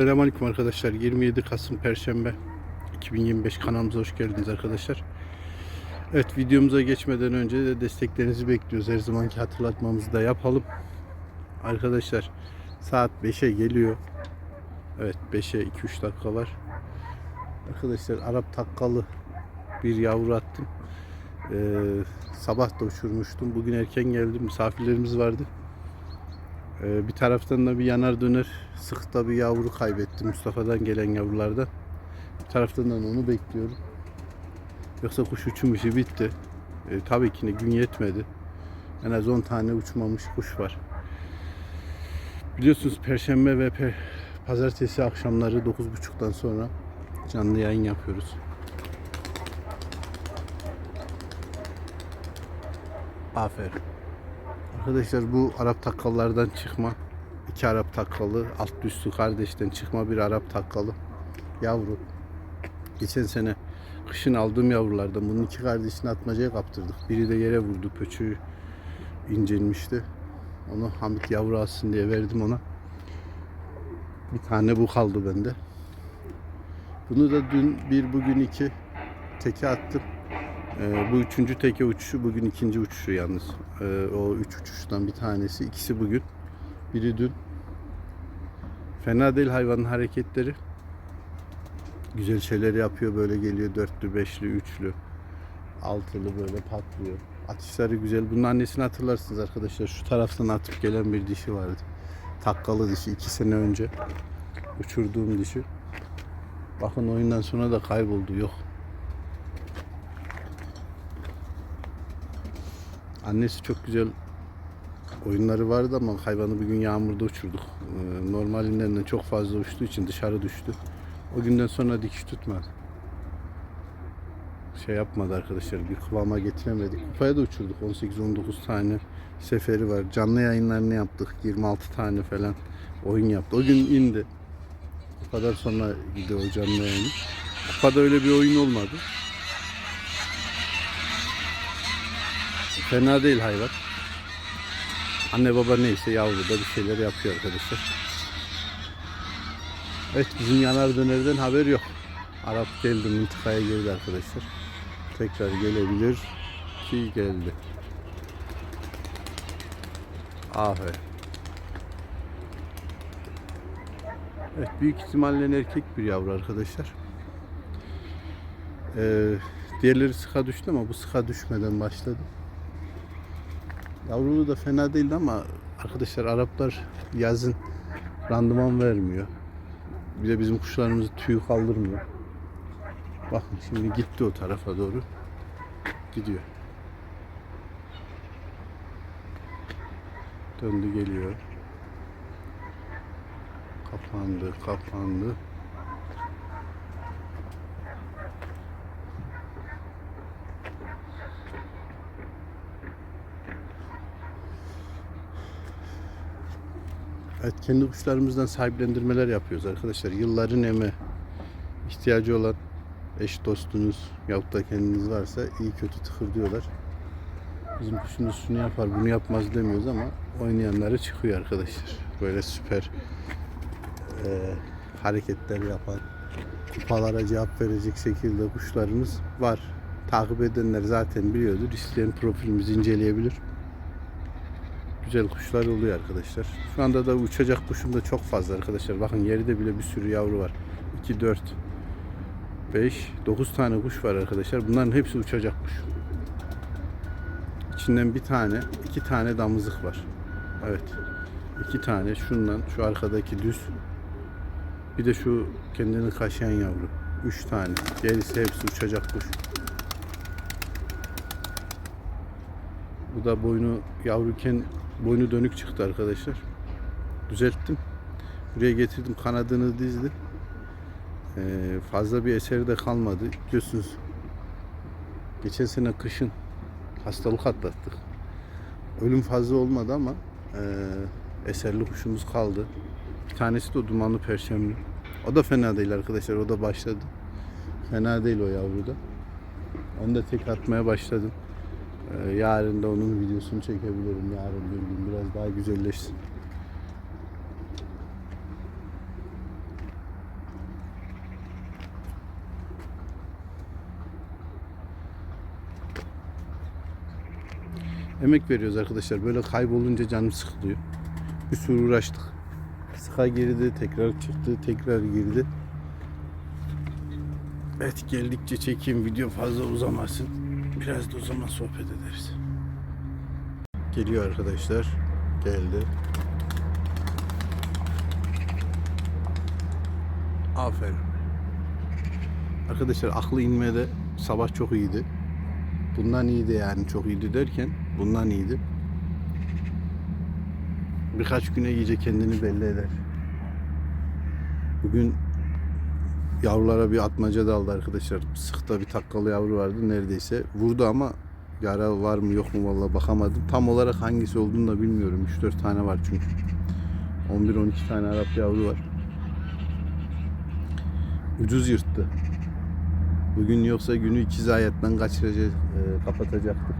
Selamünaleyküm arkadaşlar. 27 Kasım Perşembe 2025 kanalımıza hoş geldiniz arkadaşlar. Evet videomuza geçmeden önce de desteklerinizi bekliyoruz. Her zamanki hatırlatmamızı da yapalım. Arkadaşlar saat 5'e geliyor. Evet 5'e 2-3 dakika var. Arkadaşlar Arap takkalı bir yavru attım. Ee, sabah da uçurmuştum. Bugün erken geldim. Misafirlerimiz vardı. Ee, bir taraftan da bir yanar döner sıkta bir yavru kaybettim Mustafa'dan gelen yavrulardan. Bir taraftan da onu bekliyorum. Yoksa kuş uçum işi bitti. Ee, tabii ki gün yetmedi. En az 10 tane uçmamış kuş var. Biliyorsunuz Perşembe ve pe- Pazartesi akşamları 9.30'dan sonra canlı yayın yapıyoruz. Aferin. Arkadaşlar bu Arap takkallardan çıkma. iki Arap takkalı, alt üstü kardeşten çıkma bir Arap takkalı yavru. Geçen sene kışın aldığım yavrulardan bunun iki kardeşini atmacaya kaptırdık. Biri de yere vurdu, pöçüğü incelmişti. Onu Hamit yavru alsın diye verdim ona. Bir tane bu kaldı bende. Bunu da dün bir bugün iki teke attım. Ee, bu üçüncü teke uçuşu bugün ikinci uçuşu yalnız. Ee, o üç uçuştan bir tanesi. ikisi bugün. Biri dün. Fena değil hayvanın hareketleri. Güzel şeyler yapıyor böyle geliyor dörtlü, beşli, üçlü, altılı böyle patlıyor. Atışları güzel. Bunun annesini hatırlarsınız arkadaşlar. Şu taraftan atıp gelen bir dişi vardı. Takkalı dişi iki sene önce. Uçurduğum dişi. Bakın oyundan sonra da kayboldu. Yok. Annesi çok güzel oyunları vardı ama hayvanı bir gün yağmurda uçurduk. Ee, Normalinden de çok fazla uçtuğu için dışarı düştü. O günden sonra dikiş tutmadı. Şey yapmadı arkadaşlar, bir kıvama getiremedik. Kupaya da uçurduk 18-19 tane seferi var. Canlı yayınlarını yaptık. 26 tane falan oyun yaptı. O gün indi. O kadar sonra gidiyor o canlı yayını. Kupada öyle bir oyun olmadı. Fena değil hayvan. Anne baba neyse yavru da bir şeyler yapıyor arkadaşlar. Evet bizim yanar dönerden haber yok. Arap geldi mıntıkaya geldi arkadaşlar. Tekrar gelebilir ki geldi. Aferin. Evet büyük ihtimalle erkek bir yavru arkadaşlar. Ee, diğerleri sıka düştü ama bu sıka düşmeden başladı. Yavrulu da fena değildi ama arkadaşlar Araplar yazın randıman vermiyor. Bir de bizim kuşlarımız tüy kaldırmıyor. Bakın şimdi gitti o tarafa doğru. Gidiyor. Döndü geliyor. Kapandı, kapandı. Evet kendi kuşlarımızdan sahiplendirmeler yapıyoruz arkadaşlar. Yılların eme ihtiyacı olan eş dostunuz yahut da kendiniz varsa iyi kötü tıkır diyorlar. Bizim kuşumuz şunu yapar bunu yapmaz demiyoruz ama oynayanları çıkıyor arkadaşlar. Böyle süper e, hareketler yapan kupalara cevap verecek şekilde kuşlarımız var. Takip edenler zaten biliyordur. İsteyen profilimizi inceleyebilir güzel kuşlar oluyor arkadaşlar. Şu anda da uçacak kuşum da çok fazla arkadaşlar. Bakın yerde bile bir sürü yavru var. 2, 4, 5, 9 tane kuş var arkadaşlar. Bunların hepsi uçacak kuş. İçinden bir tane, iki tane damızlık var. Evet. iki tane şundan, şu arkadaki düz. Bir de şu kendini kaşıyan yavru. Üç tane. Gerisi hepsi uçacak kuş. Bu da boynu yavruken boynu dönük çıktı arkadaşlar. Düzelttim. Buraya getirdim kanadını dizdi. Ee, fazla bir eseri de kalmadı. Biliyorsunuz geçen sene kışın hastalık atlattık. Ölüm fazla olmadı ama e, eserli kuşumuz kaldı. Bir tanesi de o dumanlı perşembe. O da fena değil arkadaşlar. O da başladı. Fena değil o yavru da. Onu da tek atmaya başladım. Ee, yarın da onun videosunu çekebilirim. Yarın bir gün biraz daha güzelleşsin. Emek veriyoruz arkadaşlar. Böyle kaybolunca canım sıkılıyor. Bir sürü uğraştık. Sıka girdi, tekrar çıktı, tekrar girdi. Evet geldikçe çekeyim video fazla uzamasın. Biraz da o zaman sohbet ederiz. Geliyor arkadaşlar. Geldi. Aferin. Arkadaşlar aklı inmede sabah çok iyiydi. Bundan iyiydi yani çok iyiydi derken bundan iyiydi. Birkaç güne iyice kendini belli eder. Bugün yavrulara bir atmaca daldı arkadaşlar. Sıkta bir takkalı yavru vardı neredeyse. Vurdu ama yara var mı yok mu vallahi bakamadım. Tam olarak hangisi olduğunu da bilmiyorum. 3-4 tane var çünkü. 11-12 tane Arap yavru var. Ucuz yırttı. Bugün yoksa günü iki zayiattan kaçıracak, e, kapatacaktı.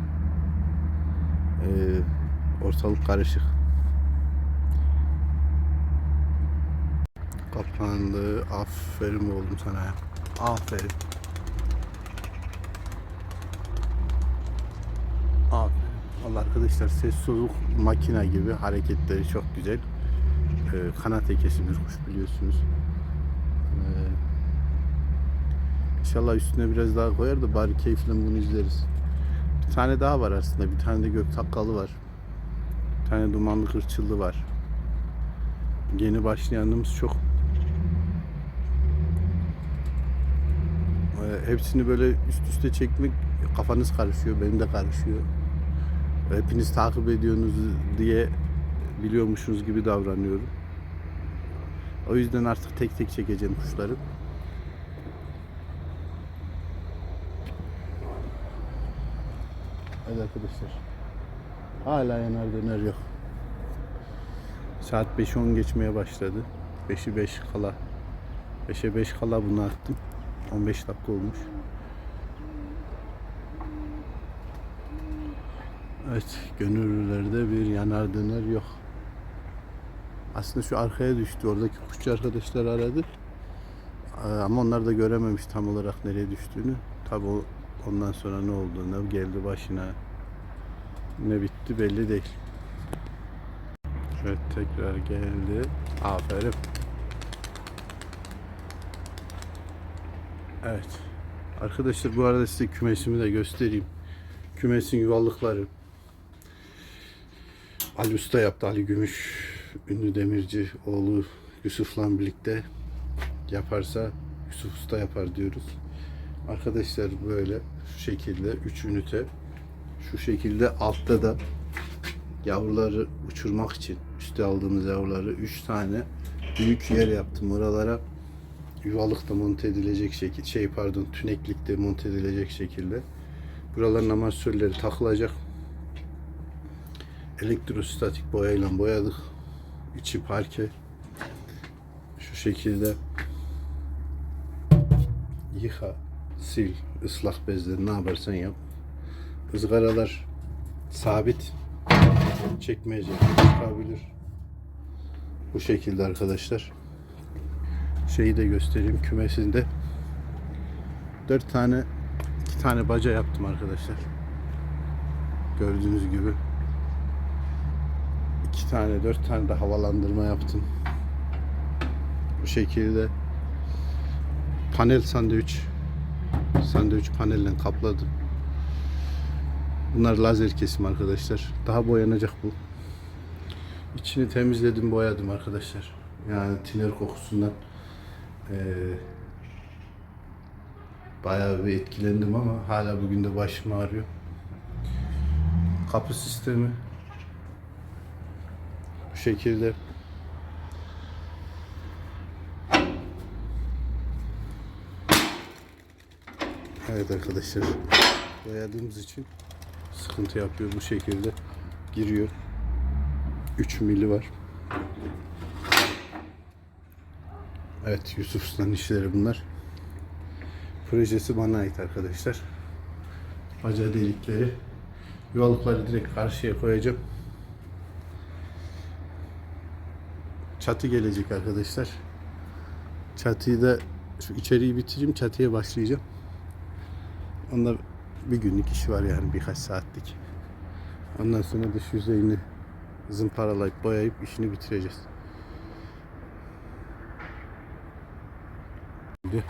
E, ortalık karışık. Kapandı. Aferin oğlum sana. Aferin. Aferin. Valla arkadaşlar ses soluk makina gibi hareketleri çok güzel. E, kanat ekesi bir kuş biliyorsunuz. E, İnşallah üstüne biraz daha koyar da bari keyifle bunu izleriz. Bir tane daha var aslında. Bir tane de gök takkalı var. Bir tane dumanlı kırçıllı var. Yeni başlayanımız çok. Ee, hepsini böyle üst üste çekmek kafanız karışıyor. Benim de karışıyor. Hepiniz takip ediyorsunuz diye biliyormuşsunuz gibi davranıyorum. O yüzden artık tek tek çekeceğim kuşları. Evet arkadaşlar. Hala yanar döner yok. Saat 5-10 geçmeye başladı. 5'i 5 kala. 5'e 5 kala bunu attım. 15 dakika olmuş. Evet, gönüllülerde bir yanar döner yok. Aslında şu arkaya düştü. Oradaki kuşçu arkadaşlar aradı. Ee, Ama onlar da görememiş tam olarak nereye düştüğünü. Tabi ondan sonra ne oldu, ne geldi başına, ne bitti belli değil. Evet tekrar geldi. Aferin. Evet. Arkadaşlar bu arada size kümesimi de göstereyim. Kümesin yuvallıkları. Ali Usta yaptı. Ali Gümüş ünlü demirci oğlu Yusuf'la birlikte yaparsa Yusuf Usta yapar diyoruz. Arkadaşlar böyle şu şekilde 3 ünite şu şekilde altta da yavruları uçurmak için üste aldığımız yavruları 3 tane büyük yer yaptım oralara yuvalıkta monte edilecek şekil şey pardon tüneklikte monte edilecek şekilde buraların amatörleri takılacak. Elektrostatik boyayla boyadık. İçi parke. Şu şekilde. Yıka sil ıslak bezle ne yaparsan yap. Izgaralar sabit. Çekmeyecek çıkabilir. Bu şekilde arkadaşlar şeyi de göstereyim kümesinde dört tane iki tane baca yaptım arkadaşlar. Gördüğünüz gibi. İki tane dört tane de havalandırma yaptım. Bu şekilde panel sandviç sandviç panelle kapladım. Bunlar lazer kesim arkadaşlar. Daha boyanacak bu. İçini temizledim boyadım arkadaşlar. Yani tiner kokusundan eee bayağı bir etkilendim ama hala bugün de başım ağrıyor. Kapı sistemi bu şekilde. Evet arkadaşlar boyadığımız için sıkıntı yapıyor. Bu şekilde giriyor. 3 mili var Evet Yusuf Usta'nın işleri bunlar. Projesi bana ait arkadaşlar. Baca delikleri yuvalıkları direkt karşıya koyacağım. Çatı gelecek arkadaşlar. Çatıyı da şu içeriği bitireyim çatıya başlayacağım. Onda bir günlük iş var yani birkaç saatlik. Ondan sonra dış yüzeyini zımparalayıp boyayıp işini bitireceğiz. Şimdi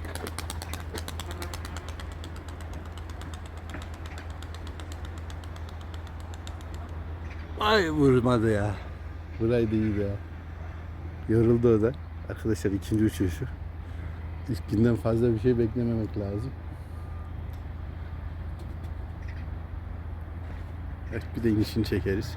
Ay vurmadı ya. Burayı da iyiydi ya. Yoruldu o da. Arkadaşlar ikinci uçuşu. İlk günden fazla bir şey beklememek lazım. Evet bir de inişini çekeriz.